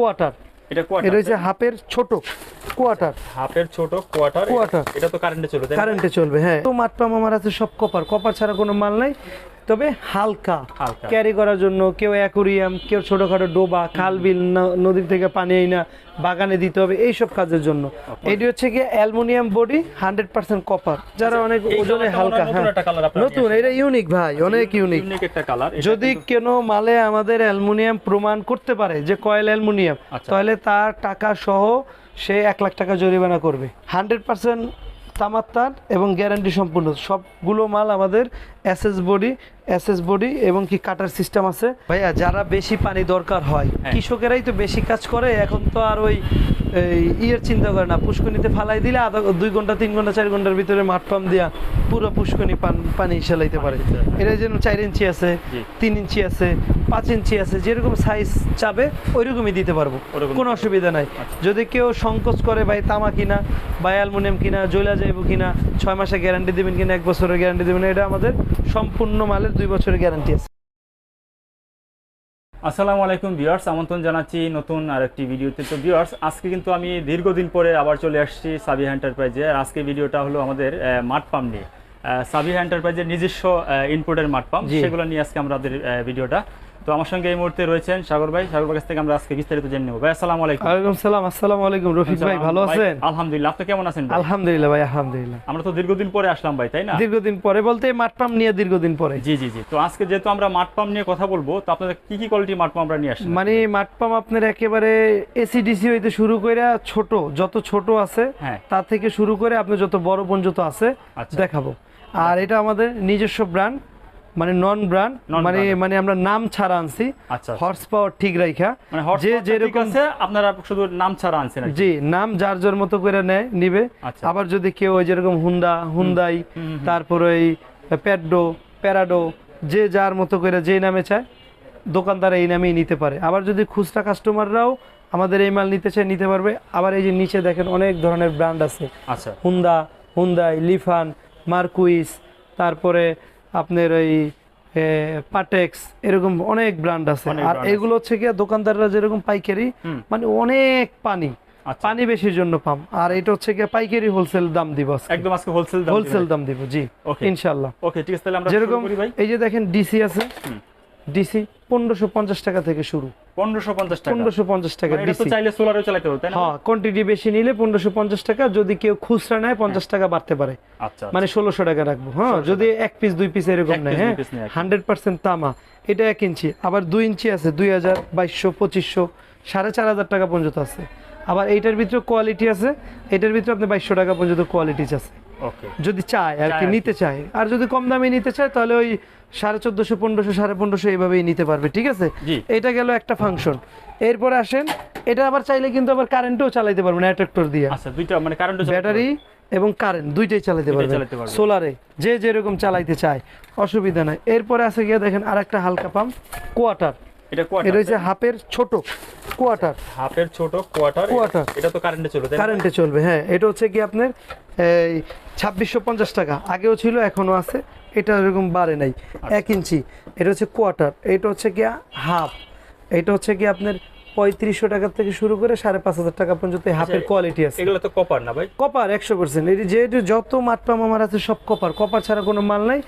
Quarter. এটা quarter এটা হচ্ছে হাফের ছোট কোয়ার্টার। হাফের ছোট কোয়ার্টার কোয়ার্টার। এটা তো কারেন্টে চলবে কারেন্টে চলবে হ্যাঁ। তো মাঠপাম আমার আছে সব কপার কপার ছাড়া কোনো মাল নাই। তবে হালকা। ক্যারি করার জন্য কেউ অ্যাকুরিয়াম কেউ ছোটখাটো ডোবা খাল বিল নদীর থেকে পানি না বাগানে দিতে হবে এইসব কাজের জন্য। এটি হচ্ছে কি aluminium body hundred percent copper. যারা অনেক ওজনে হালকা নতুন হ্যাঁ। নতুন এটা ইউনিক ভাই অনেক ইউনিক যদি কোনো মালে আমাদের অ্যালুমিনিয়াম প্রমাণ করতে পারে যে কয়েল অ্যালুমিনিয়াম আচ্ছা। তাহলে তার টাকা সহ সে এক লাখ টাকা জরিমানা করবে। হান্ড্রেড পার্সেন্ট তামার তার এবং গ্যারান্টি সম্পূর্ণ। সবগুলো মাল আমাদের এসএস বডি এসএস বডি এবং কি কাটার সিস্টেম আছে। ভাইয়া যারা বেশি পানি দরকার হয় হ্যাঁ। কৃষকেরাই তো বেশি কাজ করে এখন তো আর ওই ইয়ের চিন্তা করে না পুষ্কনিতে ফালাই দিলে আধা দুই ঘণ্টা তিন ঘণ্টা চার ঘণ্টার ভিতরে মাঠ পাম্প দিয়া পুরো পুষ্কনি পান পানি সেলাইতে পারে। এটা যেন চার ইঞ্চি আছে তিন ইঞ্চি আছে পাঁচ ইঞ্চি আছে যেরকম সাইজ চাবে ওইরকমই দিতে পারব। কোনো অসুবিধা নাই। যদি কেউ সংকোচ করে ভাই তামা কিনা বা অ্যালুমিনিয়াম কিনা জৈলা যাইব কিনা ছয় মাসে গ্যারান্টি দেবেন কিনা এক বছরের গ্যারান্টি দেবেন এটা আমাদের সম্পূর্ণ মালের দুই বছরের গ্যারান্টি আছে। আসসালামু আলাইকুম ভিউয়ার্স আমন্ত্রণ জানাচ্ছি নতুন আরেকটি ভিডিওতে। তো ভিউয়ার্স আজকে কিন্তু আমি দীর্ঘদিন পরে আবার চলে আসছি সাবিহা এন্টারপ্রাইজে। আর আজকে ভিডিওটা হলো আমাদের মাঠ পাম্প নিয়ে। সাবিহা এন্টারপ্রাইজের নিজস্ব ইনপুটের মাঠ পাম্প। সেগুলো নিয়ে আজকে আমাদের ভিডিওটা তো আমার সঙ্গে এই মুহূর্তে রয়েছেন সাগর ভাই। সাগর ভাই কাছ থেকে আমরা আজকে বিস্তারিত জেনে নেব। ভাই আসসালামু আলাইকুম। ওয়ালাইকুম সালাম আসসালামু আলাইকুম। রফিক ভাই ভালো আছেন? আলহামদুলিল্লাহ। আপনি কেমন আছেন ভাই? আলহামদুলিল্লাহ ভাই আলহামদুলিল্লাহ। আমরা তো দীর্ঘদিন পরে আসলাম ভাই তাই না? দীর্ঘদিন পরে বলতে মাঠ পাম্প নিয়ে দীর্ঘদিন পরে। জি জি জি। তো আজকে যেহেতু আমরা মাঠ পাম্প নিয়ে কথা বলব তো আপনাদের কি কি কোয়ালিটির মাঠ পাম্প আমরা নিয়ে আসছি মানে মাঠ পাম্প আপনার একেবারে এসিডিসি হইতে শুরু করে ছোট যত ছোট আছে হ্যাঁ। তা থেকে শুরু করে আপনি যত বড় পর্যন্ত আছে আচ্ছা। দেখাবো। আর এটা আমাদের নিজস্ব ব্র্যান্ড মানে নন ব্র্যান্ড মানে মানে আমরা নাম ছাড়া আনছি। আচ্ছা হর্স পাওয়ার ঠিক রাইখা। মানে যে যে যেরকম আছে আপনারা শুধু নাম ছাড়া আনছেন জি নাম যার যার মতো করে নেয় নিবে। আচ্ছা। আবার যদি কেউ ওই যেরকম হুন্ডা হুন্দাই তারপর ওই প্যাডো প্যারাডো যে যার মতো করে যে নামে চায় দোকানদার এই নামেই নিতে পারে। আবার যদি খুচরা কাস্টমাররাও আমাদের এই মাল নিতে চায় নিতে পারবে। আবার এই যে নিচে দেখেন অনেক ধরনের ব্র্যান্ড আছে। আচ্ছা। হুন্ডা হুন্দাই লিফান মার্কুইস তারপরে আপনার ওই পাটেক্স এরকম অনেক ব্র্যান্ড আছে। আর এগুলো হচ্ছে কি দোকানদাররা যেরকম পাইকারি মানে অনেক পানি। আচ্ছা। পানি বেশির জন্য পাম। আর এটা হচ্ছে কি পাইকারি হোলসেল দাম দিব একদম আজকে হোলসেল দাম হোলসেল দাম দিব জি ইনশাআল্লাহ। ইনশাল্লাহ ওকে ঠিক আছে তাহলে আমরা যেরকম এই যে দেখেন ডিসি আছে। ডিসি পনেরোশো পঞ্চাশ টাকা থেকে শুরু। 1550 টাকা। মানে এটা তো চাইলে সোলারও চালাতে হবে তাই না? হ্যাঁ কোয়ান্টিটি বেশি নিলে পনেরোশো পঞ্চাশ টাকা যদি কেউ খুচরা নেয় পঞ্চাশ টাকা বাড়তে পারে। আচ্ছা মানে টাকা রাখব হ্যাঁ যদি এক পিস দুই পিস এরকম নেয় হ্যাঁ? piece নেয় আর কি। হান্ড্রেড পার্সেন্ট তামা। এটা এক ইঞ্চি আবার দুই ইঞ্চি আছে দুই হাজার বাইশশো পঁচিশশো সাড়ে চার হাজার টাকা পর্যন্ত আছে। আবার এইটার ভিতরে কোয়ালিটি আছে এটার ভিতরে আপনি বাইশশো টাকা পর্যন্ত কোয়ালিটি আছে। যদি চায় আর কি নিতে চায়। আর যদি কম দামে নিতে চায় তাহলে ওই সাড়ে চোদ্দশো পনেরোশো সাড়ে পনেরোশো এইভাবেই নিতে পারবে ঠিক আছে? এটা গেল একটা ফাংশন এরপরে আসেন এটা আবার চাইলে কিন্তু আবার কারেন্টও চালাইতে পারবেন অ্যাট্রাক্টর দিয়ে। আচ্ছা দুইটা মানে কারেন্ট ব্যাটারি এবং কারেন্ট দুইটাই চালাতে দুইটাই পারবে। সোলারে যে যেরকম চালাইতে চায় অসুবিধা নাই। এরপরে আছে গিয়ে দেখেন আর একটা হালকা পাম্প কোয়ার্টার এটা এটা হচ্ছে হাফের ছোট কোয়ার্টার হাফের ছোট কোয়ার্টার। এটা তো কারেন্টে চলে তাই না? কারেন্টে চলবে হ্যাঁ। এটা হচ্ছে কি আপনার এই ছাব্বিশশো পঞ্চাশ টাকা। আগেও ছিল এখনও আছে। এটা এরকম বাড়ে নাই এক ইঞ্চি। এটা হচ্ছে কোয়ার্টার এটা হচ্ছে কি হাফ। এটা হচ্ছে কি আপনার পঁয়ত্রিশশো টাকা থেকে শুরু করে সাড়ে পাঁচ হাজার টাকা পর্যন্ত হাফের কোয়ালিটি আছে। এগুলো তো কপার না ভাই? কপার একশো পার্সেন্ট এই যে যত মাঠ আমার আছে সব কপার কপার ছাড়া কোনো মাল নাই।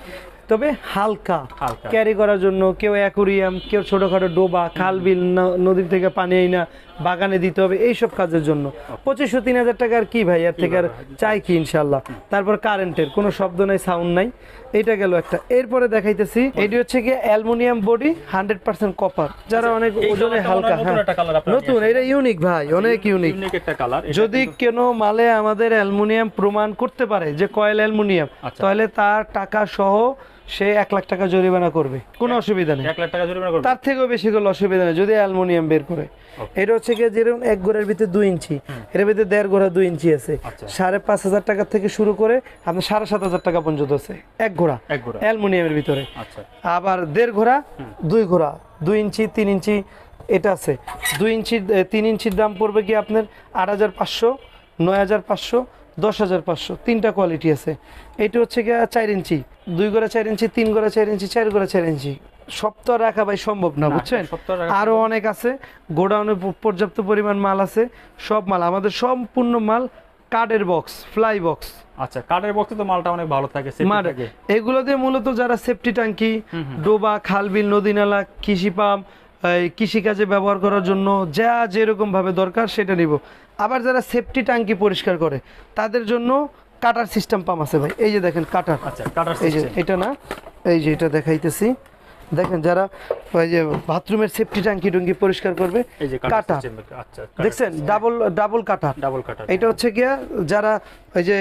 তবে হালকা। ক্যারি করার জন্য কেউ অ্যাকুরিয়াম কেউ ছোটখাটো ডোবা খাল বিল নদীর থেকে পানি এই না বাগানে দিতে হবে এইসব কাজের জন্য। পঁচিশশো তিন হাজার টাকার কি ভাই? এর থেকে আর চাই কি ইনশাল্লাহ তারপর কারেন্টের কোনো শব্দ নাই সাউন্ড নাই। এটা গেল একটা। এরপরে দেখাইতেছি এটি হচ্ছে কি aluminium body hundred percent copper. যারা অনেক ওজনে হালকা নতুন হ্যাঁ। এটা ইউনিক ভাই অনেক ইউনিক যদি কোনো মালে আমাদের অ্যালুমিনিয়াম প্রমাণ করতে পারে যে কয়েল অ্যালুমিনিয়াম আচ্ছা। তাহলে তার টাকা সহ সে এক লাখ টাকা জরিমানা করবে। কোনো অসুবিধা নেই। এক লাখ টাকা জরিমানা করবে। তার থেকেও বেশি করলে অসুবিধা নেই। যদি অ্যালুমিনিয়াম বের করে। এটা হচ্ছে কি যেরকম এক গোড়ার ভিতরে দুই ইঞ্চি। এর ভিতরে দেড় গোড়া দুই ইঞ্চি আছে। আচ্ছা। সাড়ে পাঁচ হাজার টাকা থেকে শুরু করে আপনার সাড়ে সাত হাজার টাকা পর্যন্ত আছে। এক ঘোড়া অ্যালুমিনিয়ামের ভিতরে। আচ্ছা। আবার দেড় ঘোড়া দুই ঘোড়া দুই ইঞ্চি তিন ইঞ্চি এটা আছে। দুই ইঞ্চি তিন ইঞ্চির দাম পড়বে কি আপনার আট হাজার পাঁচশো নয় হাজার পাঁচশো দশ হাজার পাঁচশো তিনটা কোয়ালিটি আছে। এটা হচ্ছে গিয়ে চার ইঞ্চি। দুই গোড়া চার ইঞ্চি তিন গোড়া চার ইঞ্চি চার গোড়া চার ইঞ্চি। আর রাখা ভাই সম্ভব না বুঝছেন? সব তো আর রাখা আরও অনেক আছে গোডাউনে পর্যাপ্ত পরিমাণ মাল আছে সব মাল আমাদের সম্পূর্ণ মাল কার্ডের বক্স ফ্লাই বক্স আচ্ছা কাঠের বক্সে তো মালটা অনেক ভালো থাকে। এগুলো দিয়ে মূলত যারা সেফটি ট্যাঙ্কি ডোবা খালবিল নদী নালা কৃষি পাম্প কৃষিকাজে ব্যবহার করার জন্য যা যেরকম ভাবে দরকার সেটা নিব। আবার যারা সেফটি ট্যাঙ্কি পরিষ্কার করে তাদের জন্য কাটার সিস্টেম পাম্প আছে ভাই। এই যে দেখেন কাটার আচ্ছা কাটার এই যে এটা না এই যে এটা দেখাইতেছি। দেখেন যারা ওই যে বাথরুমের সেফটি ট্যাঙ্কি টুঙ্কি পরিষ্কার করবে এই যে কাটার কাটার আচ্ছা দেখছেন? ডাবল ডাবল কাটা। ডাবল কাটার এটা হচ্ছে গিয়া যারা ওই যে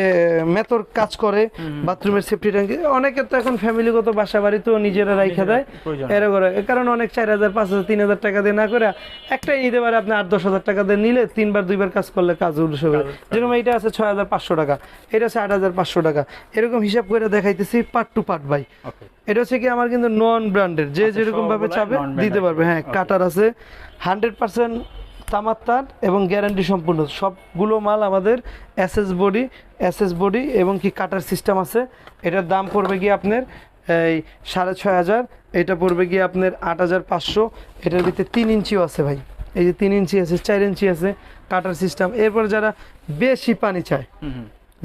মেতর কাজ করে বাথরুমের সেফটি ট্যাঙ্কি অনেকে তো এখন ফ্যামিলিগত বাসা বাড়িতেও নিজেরা রাইখা দেয়। প্রয়োজন। এরা করে। কারণে অনেক চার হাজার পাঁচ হাজার তিন হাজার টাকা দিয়ে না করে একটাই নিতে পারে আপনি আট দশ হাজার টাকা দিয়ে নিলে তিনবার দুইবার কাজ করলে কাজ উল্টো হবে যেরকম এইটা আছে ছয় হাজার পাঁচশো টাকা এটা আছে আট হাজার পাঁচশো টাকা। এরকম হিসাব করে দেখাইতেছি part two part by okay এটা হচ্ছে কি আমার কিন্তু নন ব্র্যান্ডের যে আচ্ছা, যেরকম ভাবে চাবে দিতে পারবে। হ্যাঁ কাটার আছে। হান্ড্রেড পার্সেন্ট তামার তার এবং গ্যারান্টি সম্পূর্ণ। সবগুলো মাল আমাদের এসএস বডি এসএস বডি এবং কি কাটার সিস্টেম আছে। এটার দাম পড়বে গিয়ে আপনার এই সাড়ে ছয় হাজার এটা পড়বে গিয়ে আপনার আট হাজার পাঁচশো। এটার ভিতরে তিন ইঞ্চিও আছে ভাই। এই যে তিন ইঞ্চি আছে চার ইঞ্চি আছে কাটার সিস্টেম এরপর যারা বেশি পানি চায়।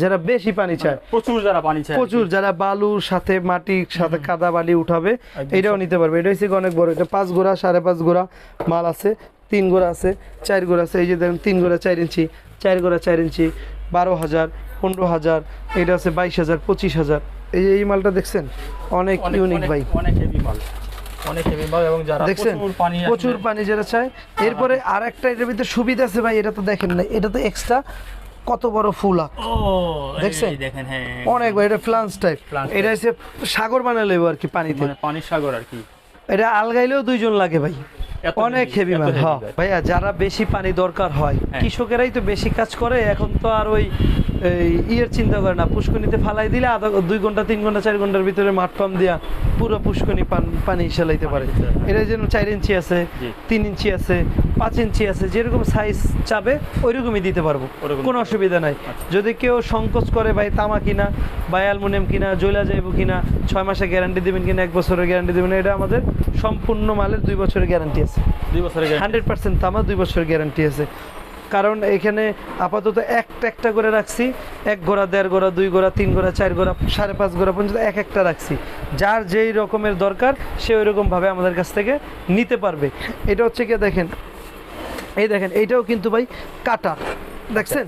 যারা বেশি পানি চায়। প্রচুর যারা পানি চায় প্রচুর যারা বালুর সাথে মাটির সাথে কাদা বালি উঠাবে এটাও নিতে পারবে। এটা হচ্ছে অনেক বড়। এটা পাঁচ গোড়া সাড়ে পাঁচ গোড়া মাল আছে তিন গোড়া আছে চার গোড়া আছে। এই যে দেখেন তিন গোড়া চার ইঞ্চি চার গোড়া চার ইঞ্চি বারো হাজার পনেরো হাজার এটা আছে বাইশ হাজার পঁচিশ হাজার। এই এই মালটা দেখছেন? অনেক ইউনিক ভাই। অনেক হেভি মাল। দেখছেন? প্রচুর পানি প্রচুর পানি যারা চায়। এরপরে আর একটা এটার ভিতরে সুবিধা আছে ভাই এটা তো দেখেন না। এটা তো এক্সট্রা কত বড় ফুল আঁক দেখছেন? দেখেন হ্যাঁ অনেক ভাই এটা ফ্লান্স টাইপ এটা হচ্ছে সাগর বানালে আর কি পানিতে? মানে পানির সাগর আর কি। এটা আলগাইলেও দুইজন লাগে ভাই। অনেক হেভি মাল হ্যাঁ। ভাইয়া যারা বেশি পানি দরকার হয় হ্যাঁ। কৃষকেরাই তো বেশি কাজ করে এখন তো আর ওই ইয়ের চিন্তা করে না। পুষ্কনিতে ফালাই দিলে আধা দুই ঘণ্টা তিন ঘণ্টা চার ঘণ্টার ভিতরে মাঠ পাম্প দিয়া পুরো পুষ্কনি পান চালাইতে পারে। এটা যেন চার ইঞ্চি আছে তিন ইঞ্চি আছে পাঁচ ইঞ্চি আছে যেরকম সাইজ চাবে ওইরকমই দিতে পারব। কোনো অসুবিধা নাই। যদি কেউ সংকোচ করে ভাই তামা কিনা বা অ্যালমোনিয়াম কিনা জয়লা যাইব কিনা ছয় মাসে গ্যারান্টি দেবেন কিনা এক বছরের গ্যারান্টি দেবেন এটা আমাদের সম্পূর্ণ মালের দুই বছরের গ্যারান্টি আছে। হান্ড্রেড পার্সেন্ট তামা দুই বছরের গ্যারান্টি আছে। কারণ এখানে আপাতত একটা একটা করে রাখছি। এক গোড়া দেড় গোড়া দুই গোড়া তিন গোড়া চার গোড়া সাড়ে পাঁচ গোড়া পর্যন্ত এক একটা রাখছি। যার যেই রকমের দরকার সে ওই রকমভাবে আমাদের কাছ থেকে নিতে পারবে। এটা হচ্ছে কি দেখেন এই দেখেন এইটাও কিন্তু ভাই কাটা। দেখছেন?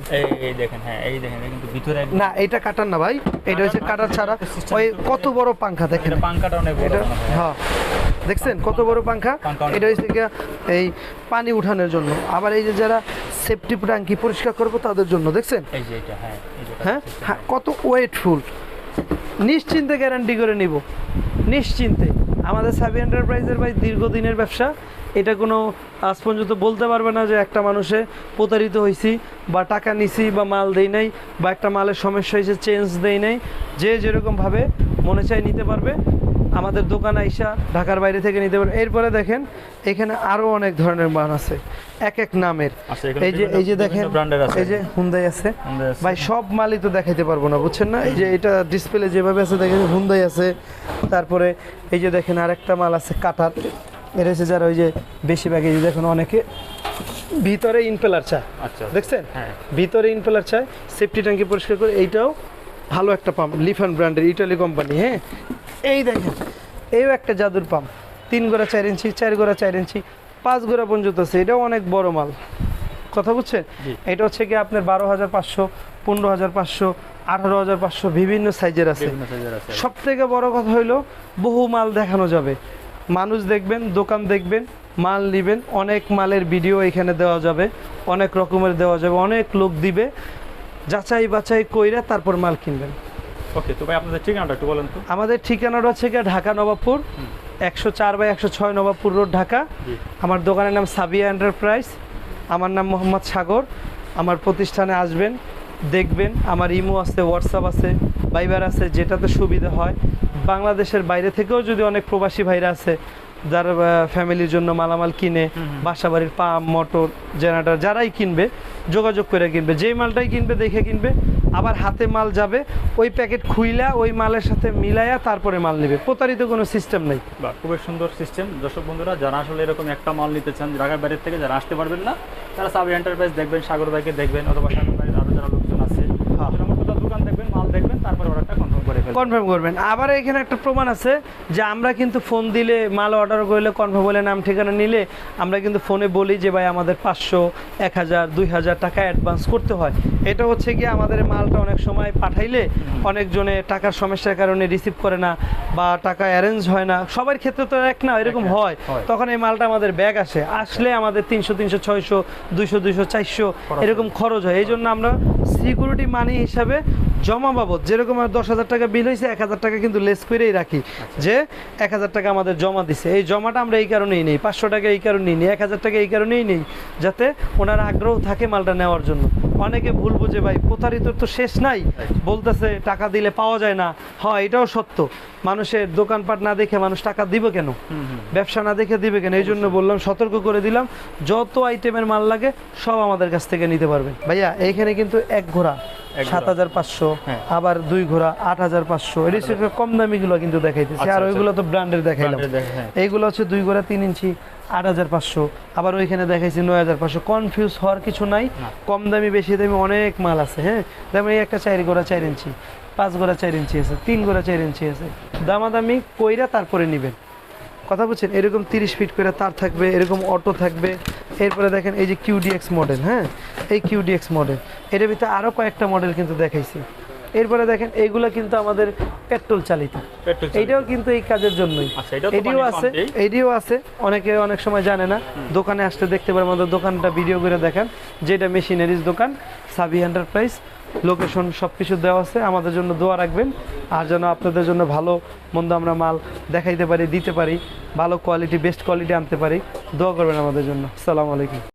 এই দেখেন হ্যাঁ এই দেখেন কিন্তু ভিতরে না এটা কাটার না ভাই এটা হচ্ছে কাটার ছাড়া। ওই কত বড় পাংখা দেখেন। পাঙ্কাটা অনেক বড় মনে হয়। দেখছেন কত বড় পাংখা? এটা হচ্ছে এই পানি উঠানোর জন্য। আবার এই যে যারা সেফটি ট্যাঙ্কি পরিষ্কার করব তাদের জন্য দেখছেন? এই যে এটা হ্যাঁ হ্যাঁ? হ্যাঁ কত ওয়েটফুল। নিশ্চিন্তে গ্যারান্টি করে নিব। নিশ্চিন্তে। আমাদের সাবি এন্টারপ্রাইজের ভাই দীর্ঘদিনের ব্যবসা। এটা কোনো আজ পর্যন্ত বলতে পারবে না যে একটা মানুষে প্রতারিত হয়েছি বা টাকা নিছি বা মাল দেই নাই বা একটা মালের সমস্যা হয়েছে চেঞ্জ দেই নাই। যে যেরকমভাবে মনে চাই নিতে পারবে। আমাদের দোকান আইসা ঢাকার বাইরে থেকে নিতে পারেন এরপরে দেখেন এখানে আরও অনেক ধরনের মান আছে। এক এক নামের। আচ্ছা, এই যে এই যে দেখেন। এই যে হুন্দাই আছে। ভাই সব মালই তো দেখাইতে পারব না বুঝছেন না? এই যে এটা ডিসপ্লে যেভাবে আছে দেখেন হুন্দাই আছে। তারপরে এই যে দেখেন আরেকটা মাল আছে কাটার এটা হচ্ছে যারা ওই যে বেশিরভাগ এই যে দেখুন অনেকে ভিতরে ইনপেলার চায়। আচ্ছা। দেখছেন? হ্যাঁ। ভিতরে ইনপেলার চায় সেফটি ট্যাঙ্কি পরিষ্কার করে এইটাও ভালো একটা পাম্প লিফান ব্র্যান্ডের ইটালি কোম্পানি হ্যাঁ? এই দেখেন এইও একটা জাদুর পাম্প। তিন গোড়া চার ইঞ্চি চার গোড়া চার ইঞ্চি পাঁচ গোড়া পর্যন্ত আছে। এটাও অনেক বড় মাল। কথা বুঝছেন? এটা হচ্ছে কি আপনার বারো হাজার পাঁচশো পনেরো হাজার পাঁচশো আঠারো হাজার পাঁচশো বিভিন্ন সাইজের আছে। সব থেকে বড় কথা হইল বহু মাল দেখানো যাবে। মানুষ দেখবেন দোকান দেখবেন মাল নেবেন অনেক মালের ভিডিও এখানে দেওয়া যাবে অনেক রকমের দেওয়া যাবে অনেক লোক দিবে। যাচাই বাছাই কইরা তারপর মাল কিনবেন। ওকে তো ভাই আপনাদের ঠিকানাটা একটু বলেন তো। আমাদের ঠিকানাটা হচ্ছে গিয়ে ঢাকা নবাবপুর একশো চার বাই একশো ছয় নবাবপুর রোড ঢাকা। আমার দোকানের নাম সাবিয়া এন্টারপ্রাইজ। আমার নাম মোহাম্মদ সাগর। আমার প্রতিষ্ঠানে আসবেন দেখবেন আমার ইমো আছে হোয়াটসঅ্যাপ আছে ভাইবার আছে যেটাতে সুবিধা হয়। বাংলাদেশের বাইরে থেকেও যদি অনেক প্রবাসী ভাইরা আছে যারা ফ্যামিলির জন্য মালামাল কিনে বাসা বাড়ির পাম্প মোটর জেনারেটর যারাই কিনবে যোগাযোগ করে কিনবে। যেই মালটাই কিনবে দেখে কিনবে আবার হাতে মাল যাবে, ওই প্যাকেট খুইলা, ওই মালের সাথে মিলাইয়া তারপরে মাল নেবে। প্রতারিত কোনো সিস্টেম নেই। বাহ, খুবই সুন্দর সিস্টেম দর্শক বন্ধুরা, যারা আসলে এরকম একটা মাল নিতে চান, ঢাকার বাইরের থেকে যারা আসতে পারবেন না, তারা সাবি এন্টারপ্রাইজ দেখবেন, সাগর ভাইকে দেখবেন, অথবা সাগর ভাইয়ের আরও যারা লোকজন আছে হ্যাঁ। আপনি আমার কোথাও দোকান দেখবেন মাল দেখবেন তারপরে অর্ডারটা কনফার্ম করবেন। আবার এখানে একটা প্রমাণ আছে যে আমরা কিন্তু ফোন দিলে মাল অর্ডার করলে কনফার্ম বলে নাম ঠিকানা নিলে আমরা কিন্তু ফোনে বলি যে ভাই আমাদের পাঁচশো এক হাজার দুই হাজার টাকা অ্যাডভান্স করতে হয়। এটা হচ্ছে কি আমাদের মালটা অনেক সময় পাঠাইলে অনেকজনে টাকার সমস্যার কারণে রিসিভ করে না বা টাকা অ্যারেঞ্জ হয় না। সবার ক্ষেত্রে তো এক না এরকম হয়। হয়। তখন এই মালটা আমাদের ব্যাগ আসে। আসলে আমাদের তিনশো তিনশো ছয়শো দুইশো দুইশো চারশো এরকম খরচ হয়। এই জন্য আমরা সিকিউরিটি মানি হিসাবে জমা বাবদ যেরকম আর দশ হাজার টাকা বিল হয়েছে এক হাজার টাকা কিন্তু লেস করেই রাখি। যে এক হাজার টাকা আমাদের জমা দিছে। এই জমাটা আমরা এই কারণেই নেই পাঁচশো টাকা এই কারণেই নেই এক হাজার টাকা এই কারণেই নেই যাতে ওনার আগ্রহ থাকে মালটা নেওয়ার জন্য। অনেকে ভুল বুঝে ভাই প্রতারিত তো শেষ নাই। বলতেছে টাকা দিলে পাওয়া যায় না। হয় এটাও সত্য। মানুষের দোকানপাট না দেখে মানুষ টাকা দিবে কেন? ব্যবসা না দেখে দিবে কেন? এই জন্য বললাম সতর্ক করে দিলাম যত আইটেমের মাল লাগে সব আমাদের কাছ থেকে নিতে পারবেন ভাইয়া এইখানে কিন্তু এক ঘোড়া। সাত হাজার পাঁচশো। হ্যাঁ। আবার দুই ঘোড়া আট হাজার পাঁচশো। থেকে কম দামি গুলো কিন্তু দেখাইতেছি। আচ্ছা, আর আচ্ছা। ওইগুলো তো ব্র্যান্ডের দেখাইলাম। হ্যাঁ। এইগুলো হচ্ছে দুই ঘোড়া তিন ইঞ্চি আট হাজার পাঁচশো। আবার ওইখানে দেখাইছি নয় হাজার পাঁচশো। কনফিউজ হওয়ার কিছু নাই। কম দামি বেশি দামি অনেক মাল আছে হ্যাঁ। যেমন এই একটা চার গোড়া চার ইঞ্চি পাঁচ গোড়া চার ইঞ্চি আছে তিন গোড়া চার ইঞ্চি আছে। দামাদামি কইরা তারপরে নিবেন। কথা বলছেন, এরকম তিরিশ ফিট করে তার থাকবে, এরকম অটো থাকবে। এরপরে দেখেন এই যে কিউডিএক্স মডেল হ্যাঁ? এই কিউডিএক্স মডেল এটার ভিতরে আরও কয়েকটা মডেল কিন্তু দেখাইছি। এরপরে দেখেন এইগুলা কিন্তু আমাদের পেট্রোল চালিত। এইটাও কিন্তু এই কাজের জন্যই। আচ্ছা, এটাও এটিও আছে। এটিও আছে। অনেকে অনেক সময় জানে না দোকানে আসতে দেখতে পারে আমাদের দোকানটা ভিডিও করে দেখেন। যেটা মেশিনারিজ দোকান সাবি এন্টারপ্রাইজ লোকেশন সব কিছু দেওয়া আছে। আমাদের জন্য দোয়া রাখবেন। আর যেন আপনাদের জন্য ভালো মন্দ আমরা মাল দেখাইতে পারি দিতে পারি ভালো কোয়ালিটি বেস্ট কোয়ালিটি আনতে পারি দোয়া করবেন আমাদের জন্য। আসসালামু আলাইকুম।